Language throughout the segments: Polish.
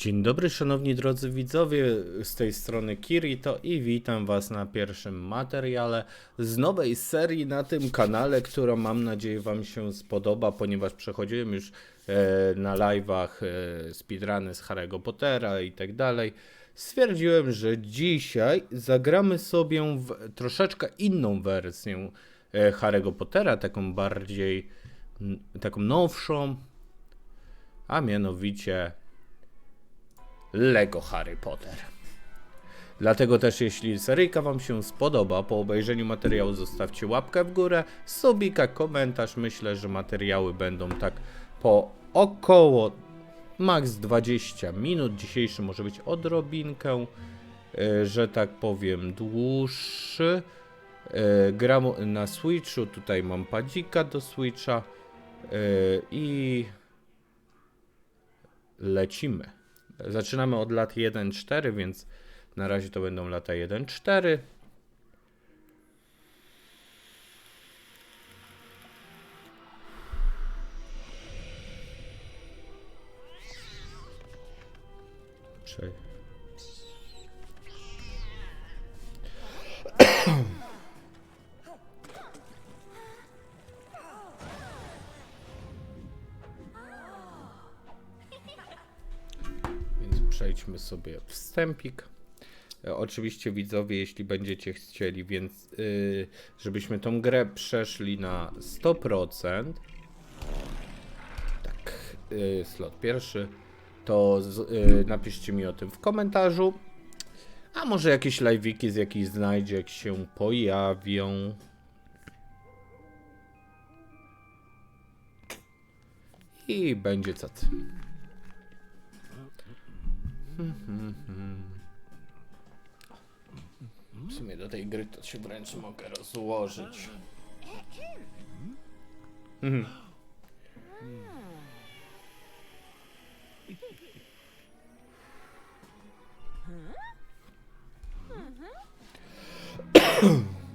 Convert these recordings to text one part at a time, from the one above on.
Dzień dobry, szanowni drodzy widzowie, z tej strony Kirito i witam was na pierwszym materiale z nowej serii na tym kanale, która mam nadzieję wam się spodoba, ponieważ przechodziłem już e, na live'ach e, speedruny z Harry'ego Pottera i tak dalej. Stwierdziłem, że dzisiaj zagramy sobie w troszeczkę inną wersję e, Harry'ego Pottera, taką bardziej, m, taką nowszą, a mianowicie Lego Harry Potter. Dlatego też jeśli seryjka Wam się spodoba, po obejrzeniu materiału zostawcie łapkę w górę, subika, komentarz. Myślę, że materiały będą tak po około max 20 minut. Dzisiejszy może być odrobinkę, e, że tak powiem, dłuższy. E, Gram na Switchu, tutaj mam padzika do Switcha e, i lecimy. Zaczynamy od lat 1-4, więc na razie to będą lata 1-4. Przejdźmy sobie wstępik. E, Oczywiście widzowie, jeśli będziecie chcieli, więc yy, żebyśmy tą grę przeszli na 100%. Tak, yy, slot pierwszy. To z, yy, napiszcie mi o tym w komentarzu. A może jakieś live'iki z jakichś znajdziek się pojawią. I będzie cacy. W sumie do tej gry to się wręcz mogę rozłożyć. Mhm.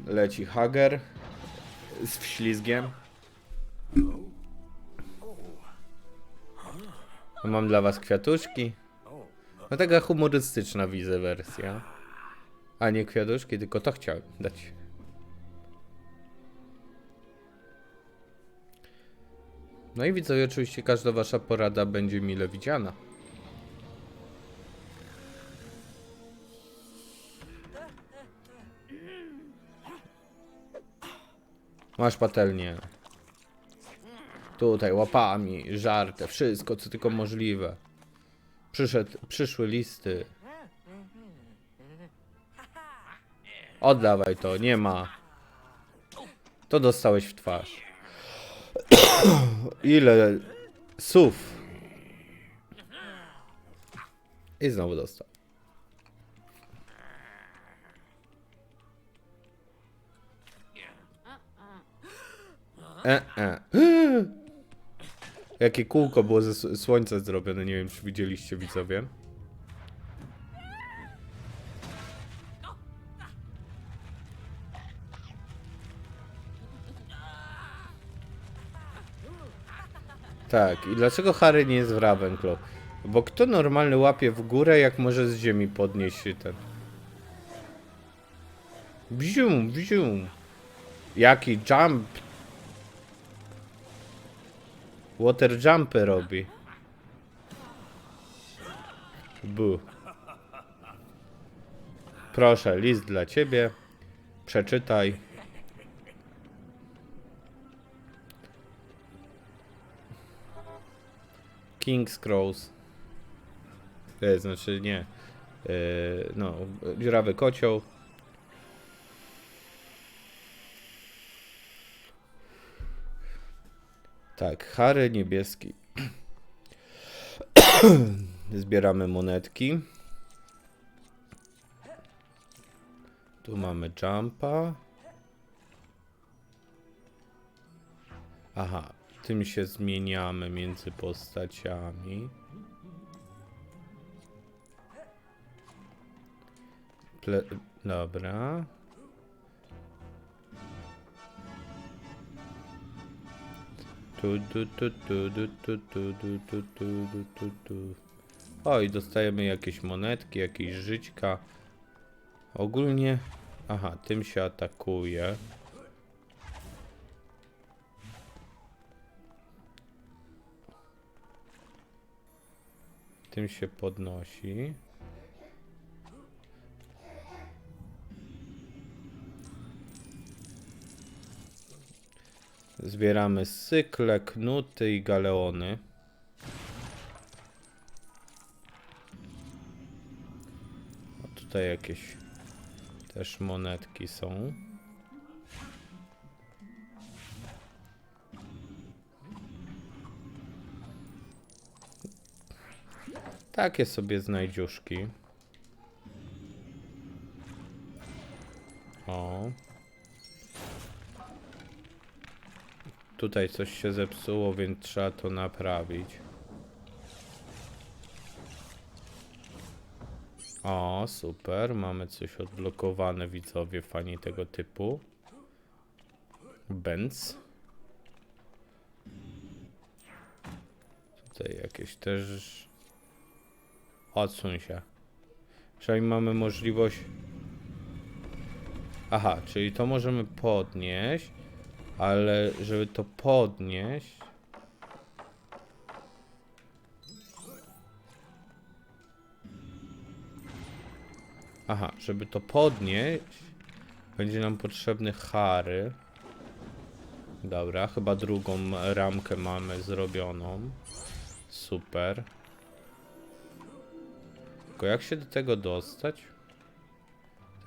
Leci Hager z wślizgiem. Mam dla was kwiatuszki. No taka humorystyczna widzę wersja. A nie kwiatuszki, tylko to chciałem dać. No i widzowie, oczywiście każda wasza porada będzie mile widziana. Masz patelnię. Tutaj łapami, żarte, wszystko co tylko możliwe. Przyszedł, przyszły listy. Oddawaj to, nie ma. To dostałeś w twarz. Ile słów. I znowu dostał. E, e. Jakie kółko było ze słońca zrobione, nie wiem czy widzieliście widzowie. Tak, i dlaczego Harry nie jest w Ravenclaw? Bo kto normalny łapie w górę, jak może z ziemi podnieść ten? Bzium, bzium. Jaki jump. Water jumpy robi. Bu. Proszę, list dla ciebie. Przeczytaj. King's Crows. E, znaczy nie. E, no, dziurawy kocioł. Tak, Harry niebieski. Zbieramy monetki. Tu mamy jumpa. Aha, tym się zmieniamy między postaciami. Ple dobra. O, i dostajemy jakieś monetki, jakieś żyćka. Ogólnie... Aha, tym się atakuje. Tym się podnosi. Zbieramy cykle, knuty i galeony. A tutaj jakieś też monetki są. Takie sobie znajdziuszki. O. Tutaj coś się zepsuło, więc trzeba to naprawić. O, super. Mamy coś odblokowane, widzowie, fani tego typu. Benz. Tutaj jakieś też... Odsuń się. Przynajmniej mamy możliwość... Aha, czyli to możemy podnieść, ale żeby to podnieść... Aha, żeby to podnieść, będzie nam potrzebny Harry. Dobra, chyba drugą ramkę mamy zrobioną. Super. Tylko jak się do tego dostać?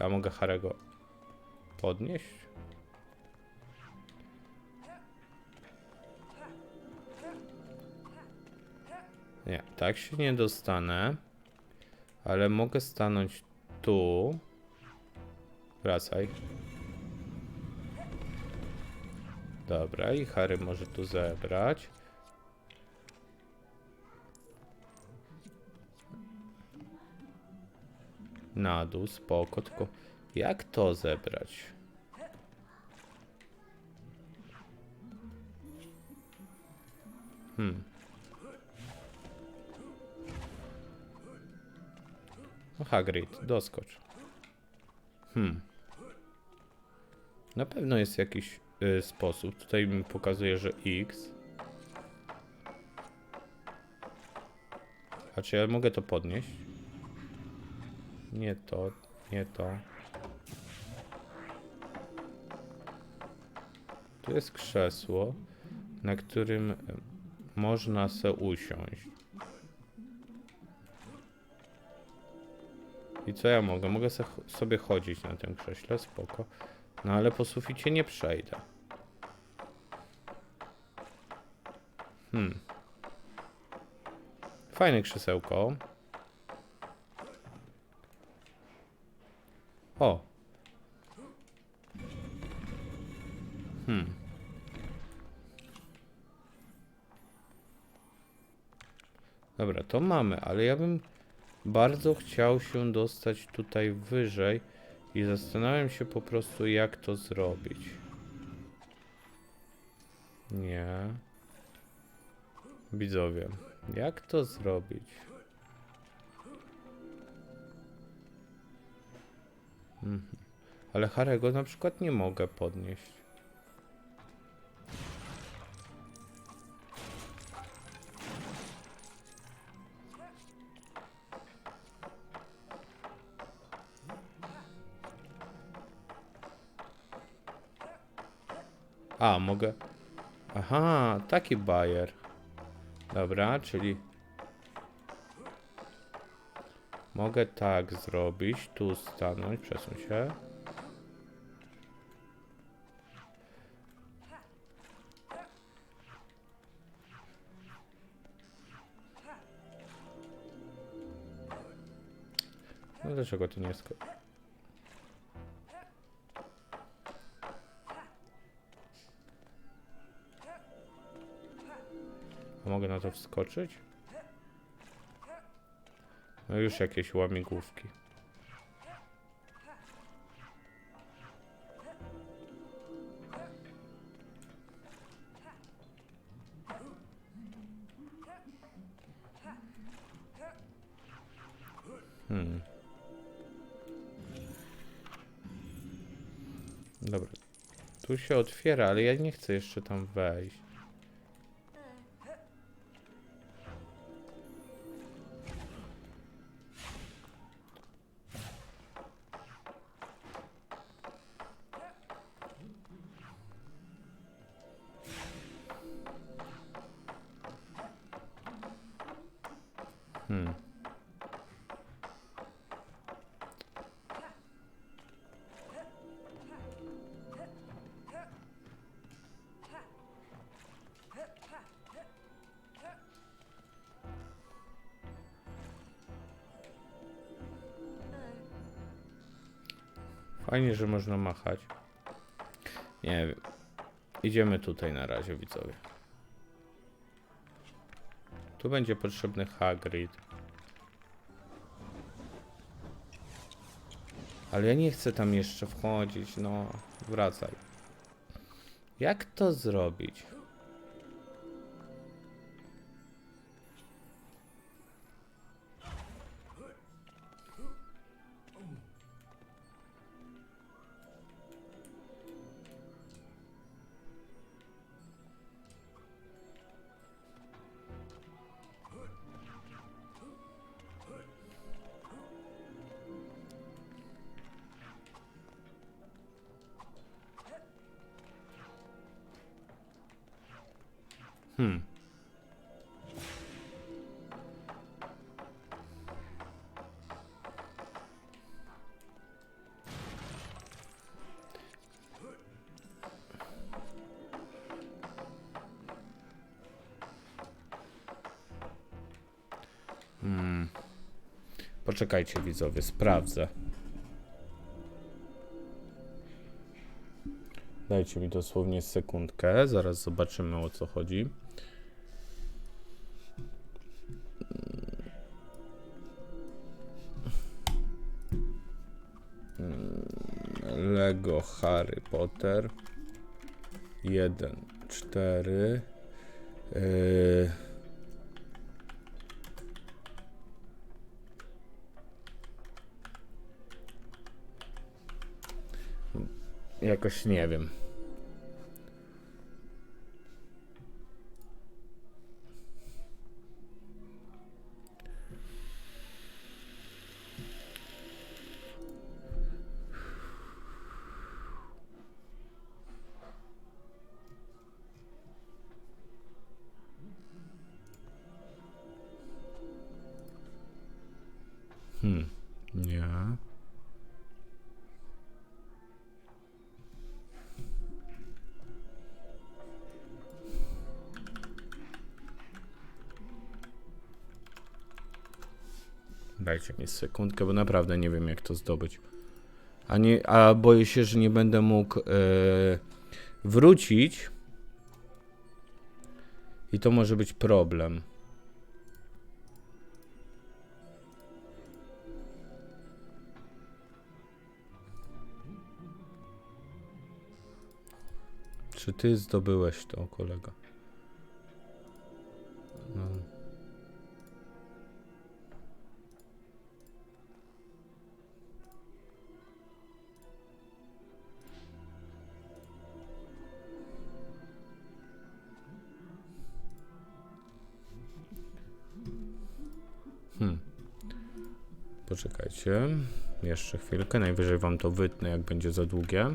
Ja mogę Harego podnieść? Nie, tak się nie dostanę. Ale mogę stanąć tu. Wracaj. Dobra, i Harry może tu zebrać. Na dół, spoko, tylko jak to zebrać? Hmm. Hagrid, doskocz. Hmm. Na pewno jest jakiś y, sposób. Tutaj mi pokazuje, że X. A czy ja mogę to podnieść? Nie to, nie to. Tu jest krzesło, na którym y, można se usiąść. I co ja mogę? Mogę sobie chodzić na tym krześle, spoko. No ale po suficie nie przejdę. Hmm. Fajne krzesełko. O. Hmm. Dobra, to mamy, ale ja bym bardzo chciał się dostać tutaj wyżej i zastanawiam się po prostu jak to zrobić. Nie. Widzowie, jak to zrobić? Mhm. Ale Harego na przykład nie mogę podnieść. A, mogę. Aha, taki bajer. Dobra, czyli. Mogę tak zrobić. Tu stanąć, przesuń się. No dlaczego to nie jest. Mogę na to wskoczyć? No już jakieś łamigłówki. Hmm. Dobra. Tu się otwiera, ale ja nie chcę jeszcze tam wejść. Fajnie, że można machać. Nie wiem. Idziemy tutaj na razie, widzowie. Tu będzie potrzebny Hagrid. Ale ja nie chcę tam jeszcze wchodzić, no. Wracaj. Jak to zrobić? Poczekajcie widzowie, sprawdzę. Dajcie mi dosłownie sekundkę, zaraz zobaczymy o co chodzi. Mm, Lego Harry Potter 1, 4 yy... Jakoś nie wiem. Dajcie mi sekundkę, bo naprawdę nie wiem jak to zdobyć. A, nie, a boję się, że nie będę mógł e, wrócić. I to może być problem. Czy ty zdobyłeś to, kolega? Poczekajcie. Jeszcze chwilkę. Najwyżej wam to wytnę, jak będzie za długie.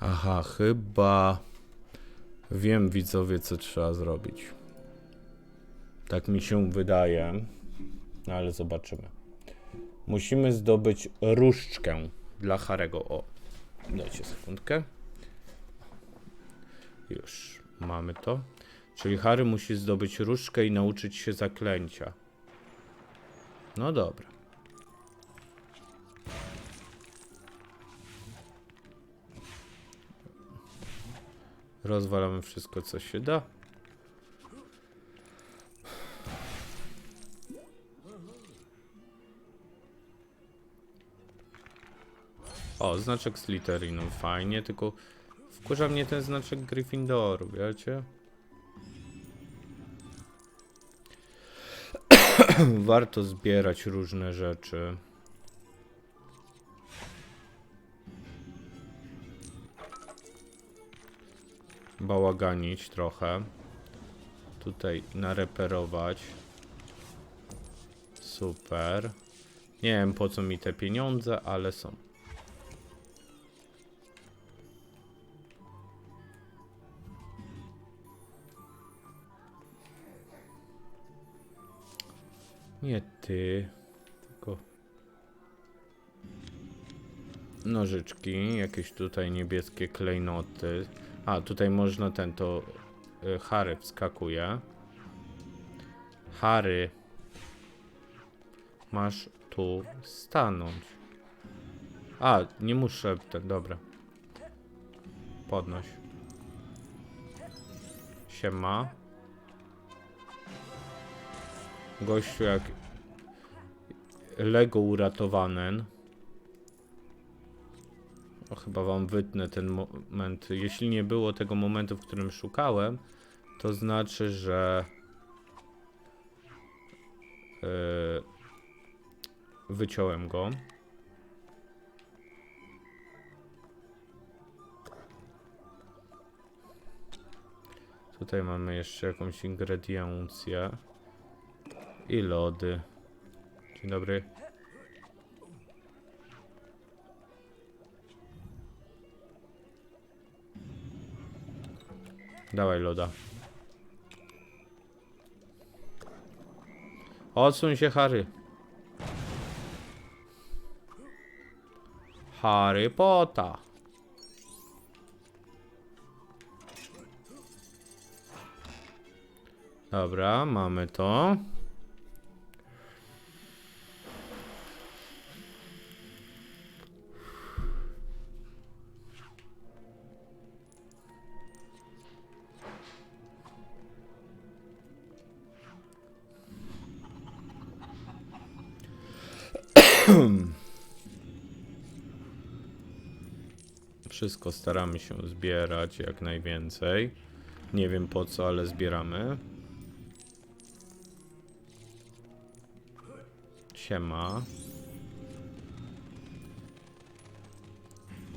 Aha, chyba wiem widzowie, co trzeba zrobić. Tak mi się wydaje, no ale zobaczymy. Musimy zdobyć różdżkę dla Harego. O, dajcie sekundkę. Już mamy to. Czyli Harry musi zdobyć różdżkę i nauczyć się zaklęcia. No dobra. Rozwalamy wszystko, co się da. O, znaczek Slytherinu, fajnie, tylko wkurza mnie ten znaczek Gryffindoru, wiecie? Warto zbierać różne rzeczy. Bałaganić trochę. Tutaj nareperować. Super. Nie wiem po co mi te pieniądze, ale są. Nie ty, tylko nożyczki, jakieś tutaj niebieskie klejnoty. A, tutaj można ten, to y, Harry wskakuje. Harry, masz tu stanąć. A, nie muszę ten, dobra. Podnoś. Siema. Gościu jak Lego uratowanen. O, chyba wam wytnę ten moment. Jeśli nie było tego momentu, w którym szukałem, to znaczy, że yy, wyciąłem go. Tutaj mamy jeszcze jakąś ingrediencję. I lody. Dzień dobry. Dawaj loda. Odsuń się, Harry. Harry Potter. Dobra, mamy to. Wszystko staramy się zbierać jak najwięcej. Nie wiem po co, ale zbieramy. Siema.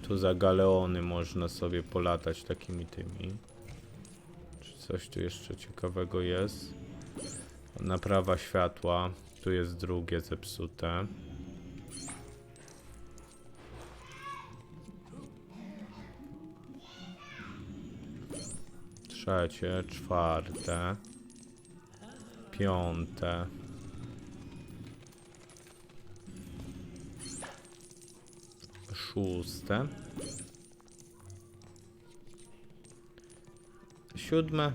Tu za galeony można sobie polatać takimi tymi. Czy coś tu jeszcze ciekawego jest? Naprawa światła. Tu jest drugie zepsute. Trzecie, czwarte, piąte. Szóste. Siódme.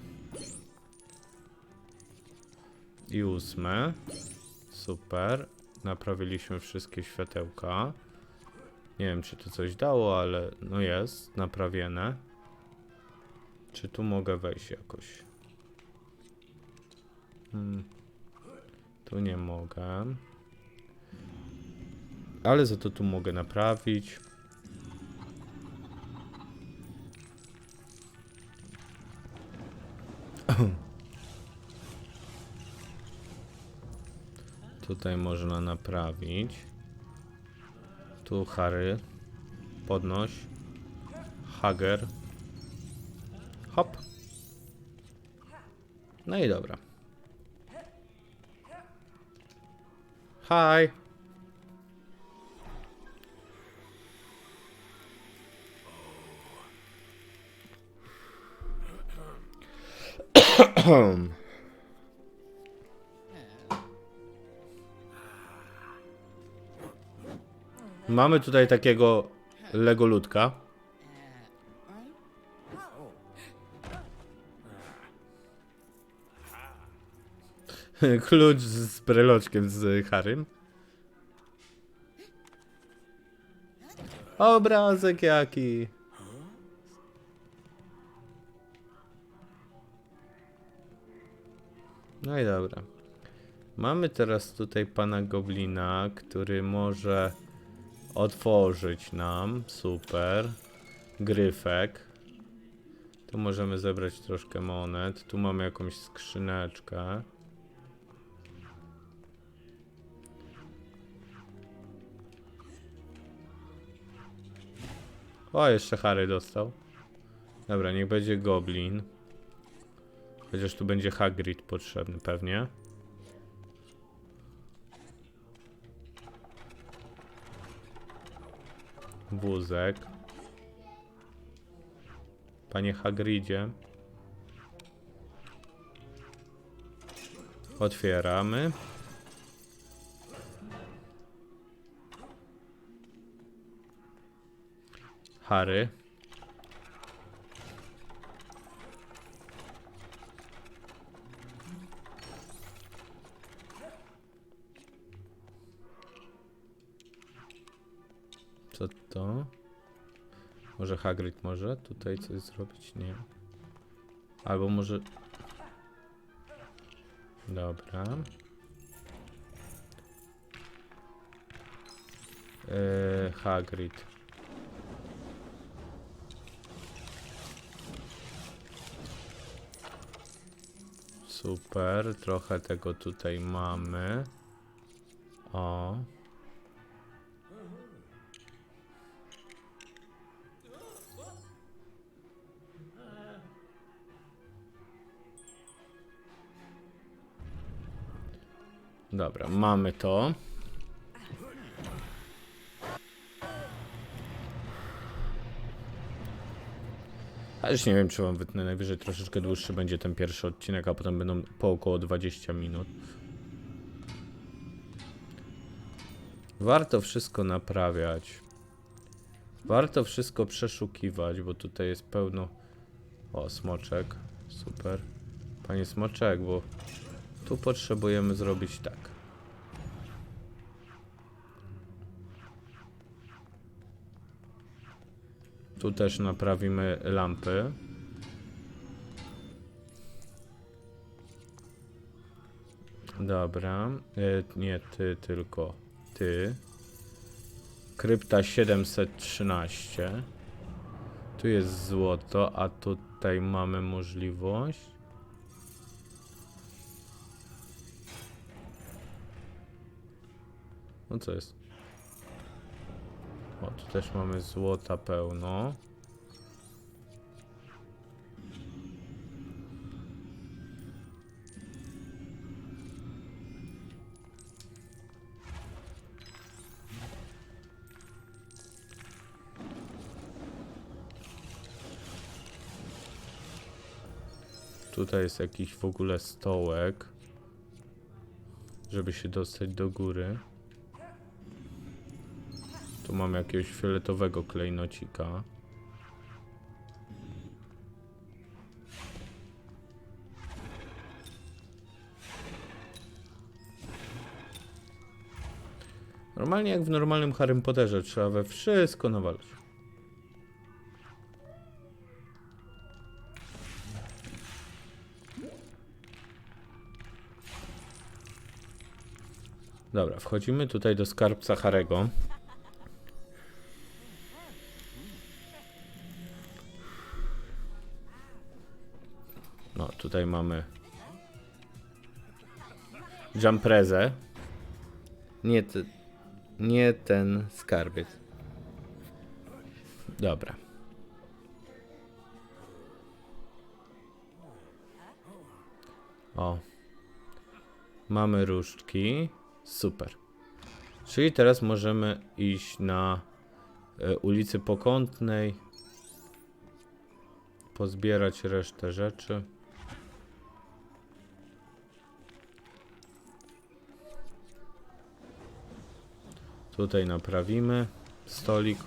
I ósme. Super. Naprawiliśmy wszystkie światełka. Nie wiem, czy to coś dało, ale no jest naprawione. Czy tu mogę wejść jakoś? Hmm. Tu nie mogę. Ale za to tu mogę naprawić. Tutaj można naprawić. Tu Harry. Podnoś. Hager. Hop. No i dobra. Hi. Mamy tutaj takiego legoludka. Klucz z breloczkiem z Harrym. Obrazek jaki. No i dobra. Mamy teraz tutaj pana Goblina, który może otworzyć nam. Super. Gryfek. Tu możemy zebrać troszkę monet. Tu mamy jakąś skrzyneczkę. O, jeszcze Harry dostał. Dobra, niech będzie Goblin. Chociaż tu będzie Hagrid potrzebny pewnie. Wózek. Panie Hagridzie. Otwieramy. Harry. Co to? Może Hagrid może tutaj coś zrobić? Nie. Albo może... Dobra. Eee, Hagrid. Super, trochę tego tutaj mamy. O. Dobra, mamy to. A już nie wiem, czy wam wytnę. Najwyżej troszeczkę dłuższy będzie ten pierwszy odcinek, a potem będą po około 20 minut. Warto wszystko naprawiać. Warto wszystko przeszukiwać, bo tutaj jest pełno... O, smoczek. Super. Panie smoczek, bo tu potrzebujemy zrobić tak. Tu też naprawimy lampy. Dobra. E, nie ty, tylko ty. Krypta 713. Tu jest złoto, a tutaj mamy możliwość. No co jest? Tu też mamy złota pełno. Tutaj jest jakiś w ogóle stołek, żeby się dostać do góry. Tu mamy jakiegoś fioletowego klejnocika. Normalnie jak w normalnym Harrym Potterze trzeba we wszystko nawalać. Dobra, wchodzimy tutaj do skarbca Harego. No, tutaj mamy jumprezę. Nie, te, nie ten skarbiec. Dobra. O. Mamy różdżki. Super. Czyli teraz możemy iść na e, ulicy Pokątnej. Pozbierać resztę rzeczy. Tutaj naprawimy stolik.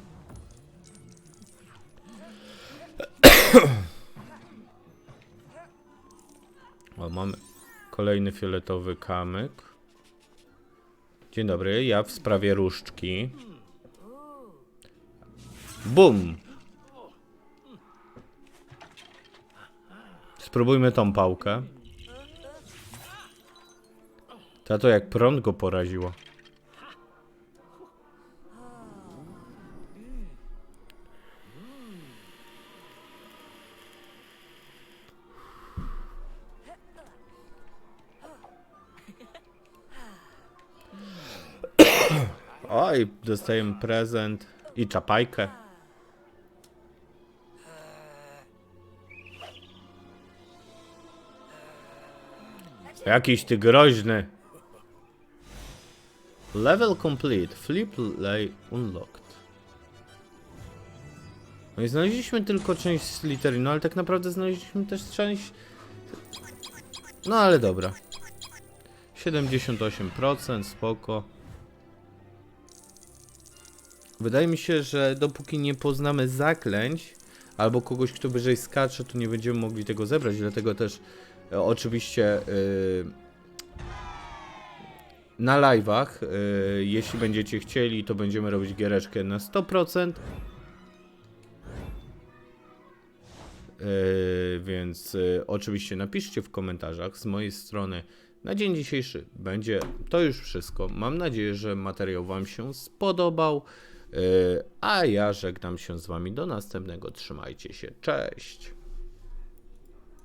O, mamy kolejny fioletowy kamyk. Dzień dobry, ja w sprawie różdżki. Bum! Spróbujmy tą pałkę. Tato jak prąd go poraziło. Oj, dostajemy prezent i czapajkę. Jakiś ty groźny. Level complete. Flip lay unlocked. No i znaleźliśmy tylko część litery, no ale tak naprawdę znaleźliśmy też część... No ale dobra. 78%, spoko. Wydaje mi się, że dopóki nie poznamy zaklęć, albo kogoś, kto wyżej skacze, to nie będziemy mogli tego zebrać, dlatego też e, oczywiście y, na live'ach, y, jeśli będziecie chcieli, to będziemy robić giereczkę na 100%. Yy, więc oczywiście napiszcie w komentarzach z mojej strony. Na dzień dzisiejszy będzie to już wszystko. Mam nadzieję, że materiał Wam się spodobał. Yy, a ja żegnam się z Wami do następnego. Trzymajcie się. Cześć.